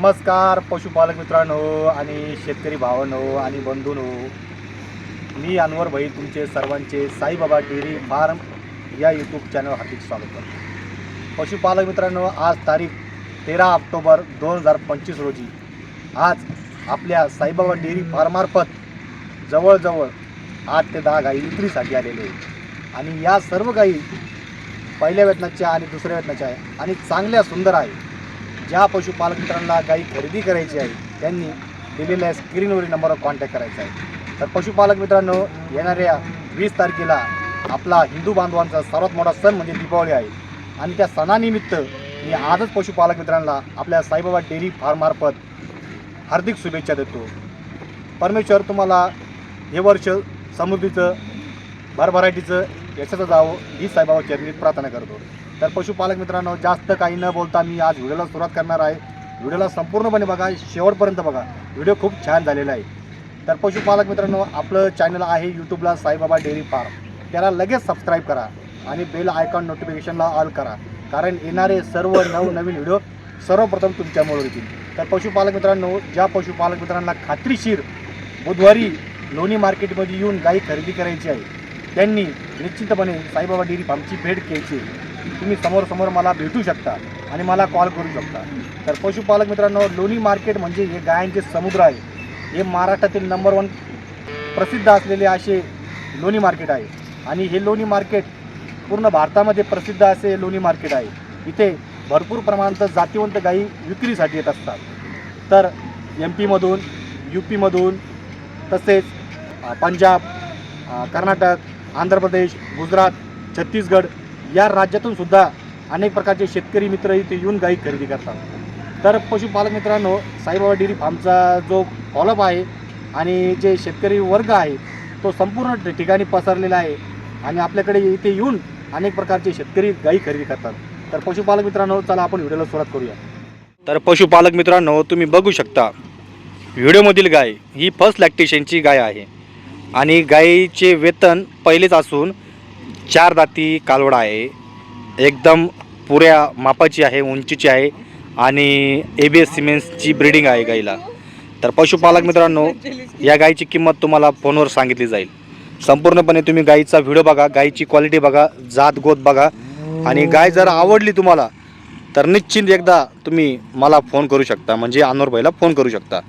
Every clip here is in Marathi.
नमस्कार पशुपालक मित्रांनो आणि शेतकरी भावांनो आणि बंधूंनो. मी अनवर भाई तुमचे सर्वांचे साईबाबा डेअरी फार्म या यूट्यूब चॅनल हार्दिक स्वागत करतो. पशुपालक मित्रांनो आज तारीख तेरा ऑक्टोबर दोन हजार पंचवीस रोजी. आज आपल्या साईबाबा डेअरी फार्मार्फत जवळजवळ आठ ते दहा गाई विक्रीसाठी आलेले आहेत. आणि या सर्व गाई पहिल्या वेतनाच्या आणि दुसऱ्या वेतनाच्या आहे आणि चांगल्या सुंदर आहे ज्या पशुपालक मित्रांना गाई खरेदी करायची आहे त्यांनी दिलेल्या स्क्रीनवरील नंबरवर कॉन्टॅक्ट करायचा आहे. तर पशुपालक मित्रांनो येणाऱ्या वीस तारखेला आपला हिंदू बांधवांचा सर्वात मोठा सण म्हणजे दीपावली आहे. आणि त्या सणानिमित्त मी आजच पशुपालक मित्रांना आपल्या साईबाबा डेअरी फार्ममार्फत हार्दिक शुभेच्छा देतो. परमेश्वर तुम्हाला हे वर्ष समृद्धीचं भरभराटीचं यशाचं जावं ही साईबाबा चरणी प्रार्थना करतो. तर पशुपालक मित्रांनो जास्त काही न बोलता मी आज व्हिडिओला सुरुवात करणार आहे. व्हिडिओला संपूर्णपणे बघा शेवटपर्यंत बघा. व्हिडिओ खूप छान झालेला आहे. तर पशुपालक मित्रांनो आपलं चॅनल आहे यूट्यूबला साईबाबा डेअरी फार्म. त्याला लगेच सबस्क्राईब करा आणि बेल आयकॉन नोटिफिकेशनला ऑल करा. कारण येणारे सर्व नवनवीन व्हिडिओ सर्वप्रथम तुमच्यामुळे येतील तर पशुपालक मित्रांनो ज्या पशुपालक मित्रांना खात्रीशीर बुधवारी लोणी मार्केटमध्ये येऊन गाई खरेदी करायची आहे त्यांनी निश्चितपणे साईबाबा डेअरी फार्मची भेट घ्यायची आहे. तुम्ही समोर समोर मला भेटू शकता आणि मला कॉल करू शकता. तर पशुपालक मित्रांनो लोणी मार्केट म्हणजे हे गायांचे समुद्र आहे. हे महाराष्ट्रातील नंबर वन प्रसिद्ध असलेले असे लोणी मार्केट आहे. आणि हे लोणी मार्केट पूर्ण भारतामध्ये प्रसिद्ध असे लोणी मार्केट आहे. इथे भरपूर प्रमाणात जातीवंत गायी विक्रीसाठी येत असतात. तर एम पीमधून यू पीमधून तसेच पंजाब कर्नाटक आंध्र प्रदेश गुजरात छत्तीसगड या राज्यातून सुद्धा अनेक प्रकारचे शेतकरी मित्र इथे येऊन गाई खरेदी करतात. तर पशुपालक मित्रांनो साईबाबा डेअरी फार्मचा जो फॉलोअप आहे आणि जे शेतकरी वर्ग आहे तो संपूर्ण ठिकाणी पसरलेला आहे आणि आपल्याकडे इथे येऊन अनेक प्रकारचे शेतकरी गाई खरेदी करतात. तर पशुपालक मित्रांनो चला आपण व्हिडिओला सुरुवात करूया. तर पशुपालक मित्रांनो तुम्ही बघू शकता व्हिडिओमधील गाय ही फर्स्ट लॅक्टेशनची गाय आहे. आणि गायीचे वेतन पहिलेच असून चार दाती कालवड आहे. एकदम पुऱ्या मापाची आहे उंचीची आहे आणि ए बी एस सिमेंट्सची ब्रिडिंग आहे गाईला. तर पशुपालक मित्रांनो या गाईची किंमत तुम्हाला फोनवर सांगितली जाईल. संपूर्णपणे तुम्ही गाईचा व्हिडिओ बघा गाईची क्वालिटी बघा जात गोत बघा. आणि गाय जर आवडली तुम्हाला तर निश्चित एकदा तुम्ही मला फोन करू शकता. म्हणजे अनोरबाईला फोन करू शकता.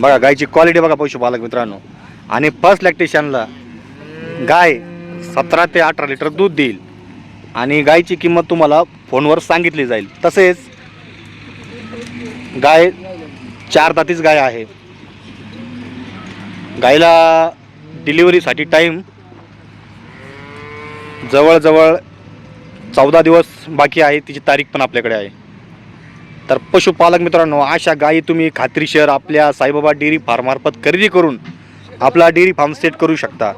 बघा गायची क्वालिटी बघा पशुपालक मित्रांनो. आणि फर्स्ट लॅक्टेशनला गाय सतरा ते अठरा लिटर दूध देईल. आणि गायची किंमत तुम्हाला फोनवर सांगितली जाईल. तसेच गाय चार दातीच गाय आहे. गायला डिलिव्हरीसाठी टाईम जवळजवळ चौदा दिवस बाकी आहे तिची तारीख पण आपल्याकडे आहे. तर पशुपालक मित्रांनो अशा गायी तुम्ही खात्रीशीर आपल्या साईबाबा डेअरी फार्ममार्फत खरेदी करून आपला डेअरी फार्म सेट करू शकता.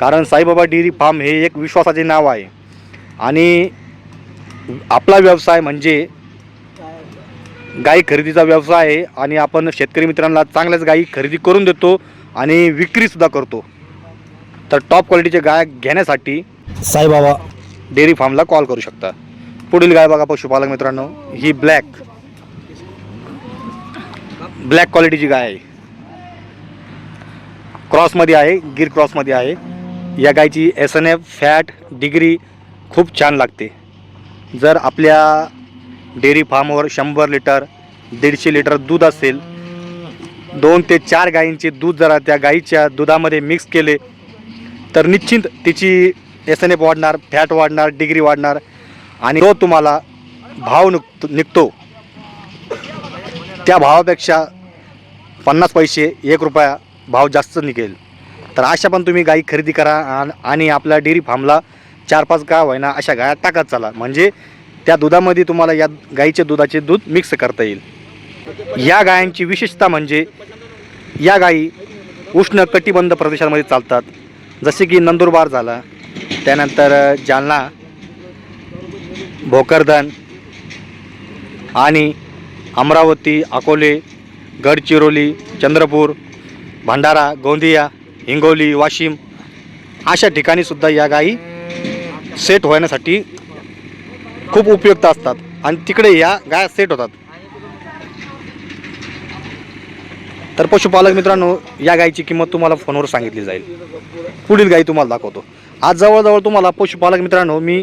कारण साईबाबा डेअरी फार्म हे एक विश्वासाचे नाव आहे. आणि आपला व्यवसाय म्हणजे गाई खरेदीचा व्यवसाय आहे आणि आपण शेतकरी मित्रांना चांगल्याच गायी खरेदी करून देतो आणि विक्रीसुद्धा करतो. तर टॉप क्वालिटीचे गाय घेण्यासाठी साईबाबा. डेअरी फार्मला कॉल करू शकता. पुढील गाय बघा पशुपालक मित्रांनो ही ब्लॅक ब्लॅक क्वालिटीची गाय आहे. क्रॉसमध्ये आहे गिर क्रॉसमध्ये आहे. या गायची S N F fat degree खूप छान लागते. जर आपल्या डेअरी फार्मवर शंभर लिटर दीडशे लिटर दूध असेल दोन ते चार गायींचे दूध जरा त्या गाईच्या दुधामध्ये मिक्स केले तर निश्चित तिची एस एन एफ वाढणार फॅट वाढणार डिग्री वाढणार आणि तो तुम्हाला भाव निघतो निघतो. त्या भावापेक्षा पन्नास पैसे एक रुपया भाव जास्त निघेल. तर अशा पण तुम्ही गाई खरेदी करा आणि आपल्या डेअरी फार्मला चार पाच गाय होईना अशा गाया टाकत चाला. म्हणजे त्या दुधामध्ये तुम्हाला या गाईच्या दुधाचे दूध मिक्स करता येईल. या गायांची विशेषता म्हणजे या गायी उष्ण कटिबंध प्रदेशामध्ये चालतात. जसे की नंदुरबार झाला त्यानंतर जालना भोकरदन आणि अमरावती अकोले गडचिरोली चंद्रपूर भंडारा गोंदिया हिंगोली वाशिम अशा ठिकाणी सुद्धा या गायी सेट होण्यासाठी खूप उपयुक्त असतात. आणि तिकडे या गाय सेट होतात. तर पशुपालक मित्रांनो या गायीची किंमत तुम्हाला फोनवर सांगितली जाईल. पुढील गाई तुम्हाला दाखवतो. आज जवळजवळ तुम्हाला पशुपालक मित्रांनो मी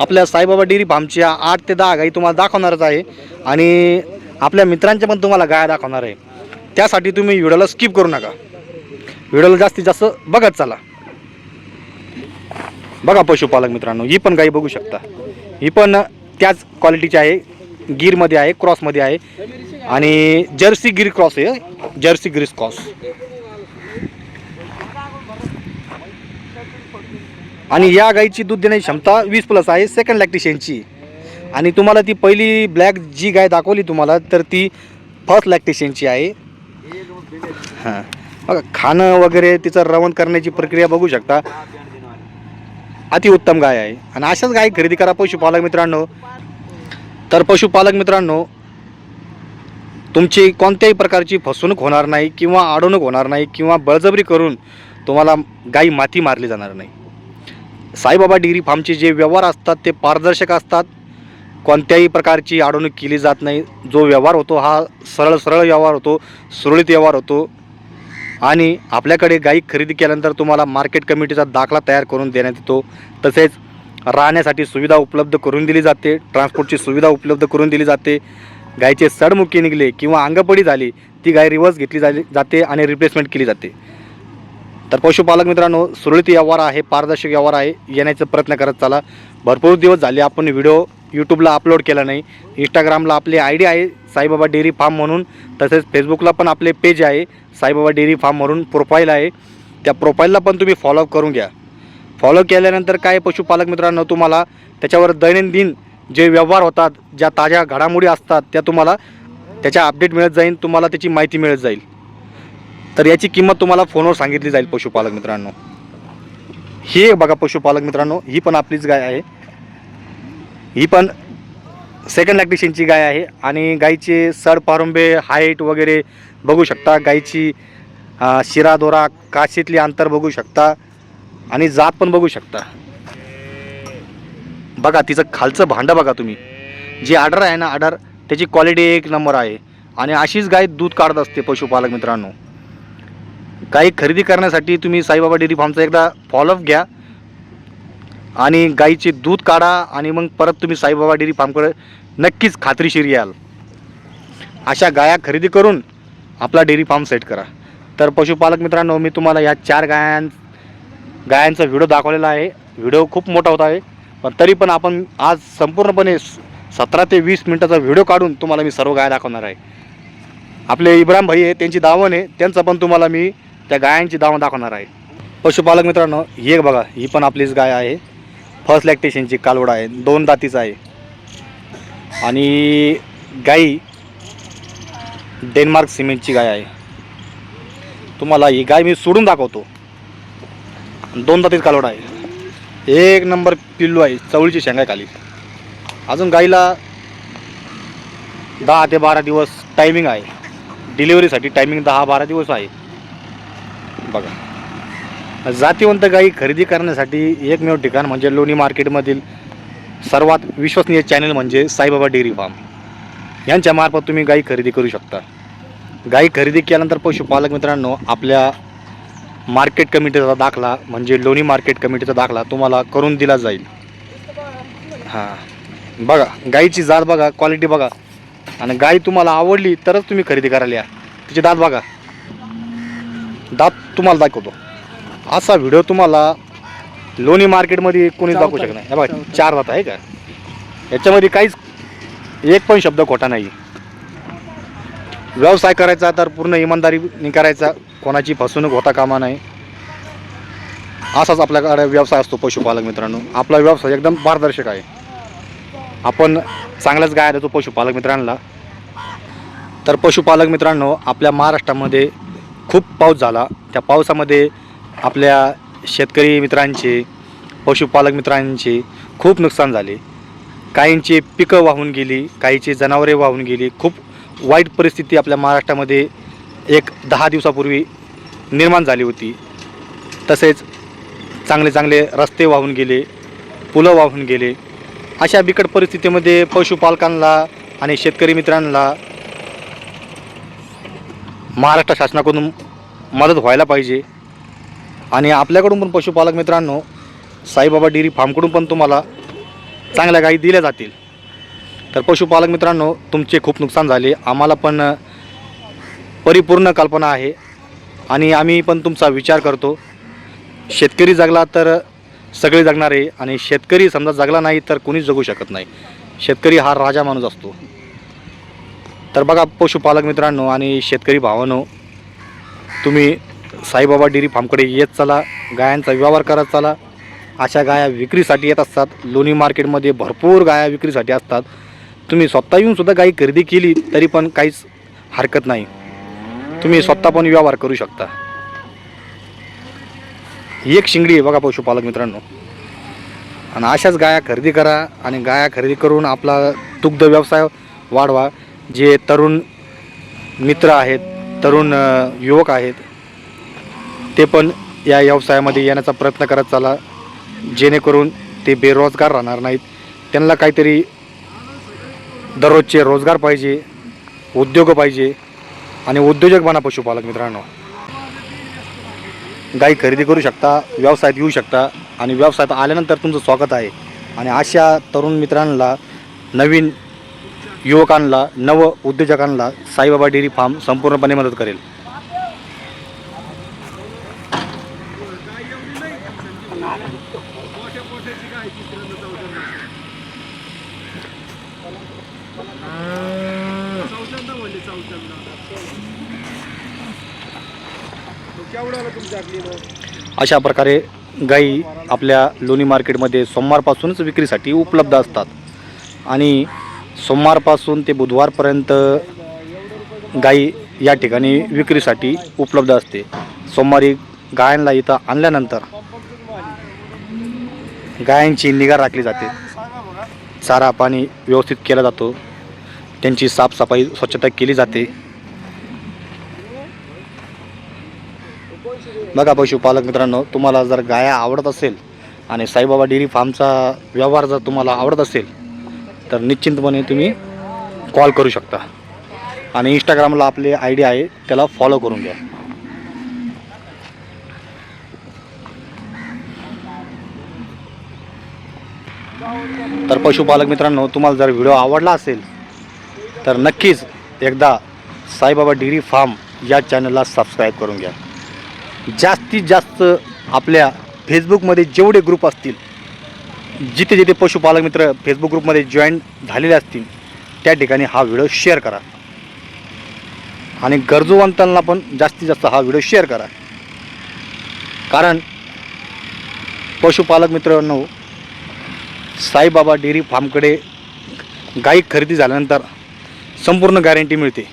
आपल्या साईबाबा डेअरी फार्मच्या आठ ते दहा गाई तुम्हाला दाखवणारच आहे. आणि आपल्या मित्रांच्या पण तुम्हाला गाय दाखवणार आहे. त्यासाठी तुम्ही व्हिडिओला स्किप करू नका. व्हिडिओला जास्तीत जास्त बघत चला. बघा पशुपालक मित्रांनो ही पण गाई बघू शकता. ही पण त्याच क्वालिटीची आहे गिरमध्ये आहे क्रॉसमध्ये आहे. आणि जर्सी गिर क्रॉस आहे जर्सी गिर क्रॉस आणि या गाईची दूध देण्याची क्षमता वीस प्लस आहे सेकंड लॅक्टेशनची आणि तुम्हाला ती पहिली ब्लॅक जी गाय दाखवली तुम्हाला तर ती फर्स्ट लॅक्टेशनची आहे. हां. बघा खाणं वगैरे तिचं रवण करण्याची प्रक्रिया बघू शकता. अतिउत्तम गाय आहे. आणि अशाच गाय खरेदी करा पशुपालक मित्रांनो. तर पशुपालक मित्रांनो तुमची कोणत्याही प्रकारची फसवणूक होणार नाही किंवा अडवणूक होणार नाही किंवा बळजबरी करून तुम्हाला गाई माती मारली जाणार नाही. साईबाबा डिग्री फार्मचे जे व्यवहार असतात ते पारदर्शक असतात. कोणत्याही प्रकारची अडवणूक केली जात नाही. जो व्यवहार होतो हा सरळ सरळ व्यवहार होतो सुरळीत व्यवहार होतो. आणि आपल्याकडे गाई खरेदी केल्यानंतर तुम्हाला मार्केट कमिटीचा दाखला तयार करून देण्यात येतो. तसेच राहण्यासाठी सुविधा उपलब्ध करून दिली जाते. ट्रान्सपोर्टची सुविधा उपलब्ध करून दिली जाते. गायीचे सडमुखी निघले किंवा अंगपडी झाली ती गाय रिवर्स घेतली झाली जाते आणि रिप्लेसमेंट केली जाते. तर पशुपालक मित्रांनो सुरळीत व्यवहार आहे पारदर्शक व्यवहार आहे. येण्याचा प्रयत्न करत चाला. भरपूर दिवस झाले आपण व्हिडिओ यूट्यूबला अपलोड केला नाही. इंस्टाग्रामला आपली आय डी आहे साईबाबा डेअरी फार्म म्हणून. तसेच फेसबुकला पण आपले पेज आहे साईबाबा डेअरी फार्म म्हणून प्रोफाईल आहे. त्या प्रोफाईलला पण तुम्ही फॉलो करून घ्या. फॉलो केल्यानंतर काय पशुपालक मित्रांनो तुम्हाला त्याच्यावर दैनंदिन जे व्यवहार होतात ज्या ताज्या घडामोडी असतात त्या तुम्हाला त्याच्या अपडेट मिळत जाईल तुम्हाला त्याची माहिती मिळत जाईल. तर याची किंमत तुम्हाला फोनवर सांगितली जाईल पशुपालक मित्रांनो. ही एक बघा पशुपालक मित्रांनो ही पण आपलीच गाय आहे. ही पण सेकंड लॅक्टेशनची गाय आहे. आणि गाईचे सड पारुंबे हाईट वगैरे बघू शकता. गाईची शिरा दोरा काशीतली अंतर बघू शकता. आणि जात पण बघू शकता. बघा तिचं खालचं भांडं बघा तुम्ही. जी आडर आहे ना आडर त्याची क्वालिटी एक नंबर आहे. आणि अशीच गाय दूध काढत असते पशुपालक मित्रांनो. गाई खरेदी करण्यासाठी तुम्ही साईबाबा डेअरी फार्मचा एकदा फॉलोअप घ्या. आणि गाईचे दूध काढा आणि मग परत तुम्ही साईबाबा डेअरी फार्मकडे नक्कीच खात्रीशीर याल. अशा गाया खरेदी करून आपला डेअरी फार्म सेट करा. तर पशुपालक मित्रांनो मी तुम्हाला या चार गायां गायांचा व्हिडिओ दाखवलेला आहे. व्हिडिओ खूप मोठा होता आहे. पण तरी पण आपण आज संपूर्णपणे सतरा ते वीस मिनटाचा व्हिडिओ काढून तुम्हाला मी सर्व गाया दाखवणार आहे. आपले इब्राहिम भाई आहे त्यांची दावण आहे. त्यांचं पण तुम्हाला मी त्या गायांची दावण दाखवणार आहे. पशुपालक मित्रांनो ही एक बघा ही पण आपलीच गाय आहे. फर्स्ट लॅक्टेशनची कालवड आहे दोन दातीचं आहे. आणि गाई डेन्मार्क सिमेंटची गाय आहे. तुम्हाला ही गाय मी सोडून दाखवतो. दोन दातीच कालवड आहे. एक नंबर पिल्लू आहे चवळीची शेंगा खाली अजून गाईला दहा ते बारा दिवस टायमिंग आहे. डिलिव्हरीसाठी टायमिंग दहा बारा दिवस आहे. बघा. जातीवंत गाई खरेदी करण्यासाठी एकमेव ठिकाण म्हणजे लोणी मार्केटमधील सर्वात विश्वसनीय चॅनल म्हणजे साईबाबा डेअरी फार्म. यांच्यामार्फत तुम्ही गाई खरेदी करू शकता. गाई खरेदी केल्यानंतर पशुपालक मित्रांनो आपल्या मार्केट कमिटीचा दाखला म्हणजे लोणी मार्केट कमिटीचा दाखला तुम्हाला करून दिला जाईल. हां. बघा गाईची जात बघा क्वालिटी बघा. आणि गाय तुम्हाला आवडली तरच तुम्ही खरेदी करायला या. तिचे दात बघा. दात तुम्हाला दाखवतो. असा व्हिडिओ तुम्हाला लोणी मार्केटमध्ये कोणी दाखवू शकत नाही. हे बघा चार दात आहे का? याच्यामध्ये काहीच एक पण शब्द खोटा नाही. व्यवसाय करायचा तर पूर्ण इमानदारीने करायचा. कोणाची फसवणूक होता कामा नाही. असाच आपल्याकडे व्यवसाय असतो पशुपालक मित्रांनो. आपला व्यवसाय एकदम पारदर्शक आहे. आपण चांगल्याच गाय देतो पशुपालक मित्रांना. तर पशुपालक मित्रांनो आपल्या महाराष्ट्रामध्ये खूप पाऊस झाला. त्या पावसामध्ये आपल्या शेतकरी मित्रांचे पशुपालक मित्रांचे खूप नुकसान झाले. काहींची पिकं वाहून गेली काहीची जनावरे वाहून गेली. खूप वाईट परिस्थिती आपल्या महाराष्ट्रामध्ये एक दहा दिवसापूर्वी निर्माण झाली होती. तसेच चांगले चांगले रस्ते वाहून गेले पुलं वाहून गेले. अशा बिकट परिस्थितीमध्ये पशुपालकांना आणि शेतकरी मित्रांना महाराष्ट्र शासनाकडून मदत व्हायला पाहिजे. आणि आपल्याकडून पण पशुपालक मित्रांनो साईबाबा डेअरी फार्मकडून पण तुम्हाला चांगल्या गाई दिल्या जातील. तर पशुपालक मित्रांनो तुमचे खूप नुकसान झाले. आम्हाला पण परिपूर्ण कल्पना आहे. आणि आम्ही पण तुमचा विचार करतो. शेतकरी जगला तर सगळे जगणार आहे. आणि शेतकरी समजा जगला नाही तर कोणीच जगू शकत नाही. शेतकरी हा राजा माणूस असतो. तर बघा पशुपालक मित्रांनो आणि शेतकरी भावानो तुम्ही साईबाबा डेअरी फार्मकडे येत चला गायांचा व्यवहार करत चला. अशा गाया विक्रीसाठी येत असतात. लोणी मार्केटमध्ये भरपूर गाया विक्रीसाठी असतात. तुम्ही स्वतः येऊन सुद्धा गाई खरेदी केली तरी पण काहीच हरकत नाही. तुम्ही स्वतः पण व्यवहार करू शकता. ही एक शिंगडी आहे बघा पशुपालक मित्रांनो. आणि अशाच गाया खरेदी करा आणि गाया खरेदी करून आपला दुग्ध व्यवसाय वाढवा. जे तरुण मित्र आहेत तरुण युवक आहेत ते पण या व्यवसायामध्ये येण्याचा प्रयत्न करत चाला. जेणेकरून ते बेरोजगार राहणार नाहीत. त्यांना काहीतरी दररोजचे रोजगार पाहिजे उद्योग पाहिजे आणि उद्योजक बना पशुपालक मित्रांनो. गाई खरेदी करू शकता व्यवसायात येऊ शकता आणि व्यवसायात आल्यानंतर तुमचं स्वागत आहे. आणि अशा तरुण मित्रांना नवीन युवकांना नव उद्योजकांना साईबाबा डेअरी फार्म संपूर्णपणे मदत करेल. अशा प्रकारे गाई आपल्या लोणी मार्केटमध्ये सोमवारपासूनच विक्रीसाठी उपलब्ध असतात. आणि सोमवारपासून ते बुधवारपर्यंत गाई या ठिकाणी विक्रीसाठी उपलब्ध असते. सोमवारी गायांना इथं आणल्यानंतर गायांची निगा राखली जाते. चारा पाणी व्यवस्थित केला जातो. त्यांची साफसफाई स्वच्छता केली जाते. बघा पशुपालक मित्रांनो तुम्हाला जर गाया आवडत असेल आणि साईबाबा डेअरी फार्मचा व्यवहार जर तुम्हाला आवडत असेल तर निश्चिंतपणे तुम्ही कॉल करू शकता. आणि इंस्टाग्रामला आपले आय डी आहे त्याला फॉलो करून घ्या. तर पशुपालक मित्रांनो तुम्हाला जर व्हिडिओ आवडला असेल तर नक्कीच एकदा साईबाबा डेअरी फार्म या चॅनलला सबस्क्राईब करून घ्या. जास्तीत जास्त आपल्या फेसबुकमध्ये जेवढे ग्रुप असतील जिथे जिथे पशुपालक मित्र फेसबुक ग्रुपमध्ये जॉईन झालेले असतील त्या ठिकाणी हा व्हिडिओ शेअर करा. आणि गरजूवंतांना पण जास्तीत जास्त हा व्हिडिओ शेअर करा. कारण पशुपालक मित्रांनो साईबाबा डेअरी फार्मकडे गाई खरेदी झाल्यानंतर संपूर्ण गॅरंटी मिळते.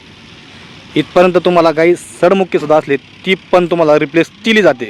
इथपर्यंत तुम्हाला काही सडमुख्य सुद्धा असले ती पण तुम्हाला रिप्लेस केली जाते.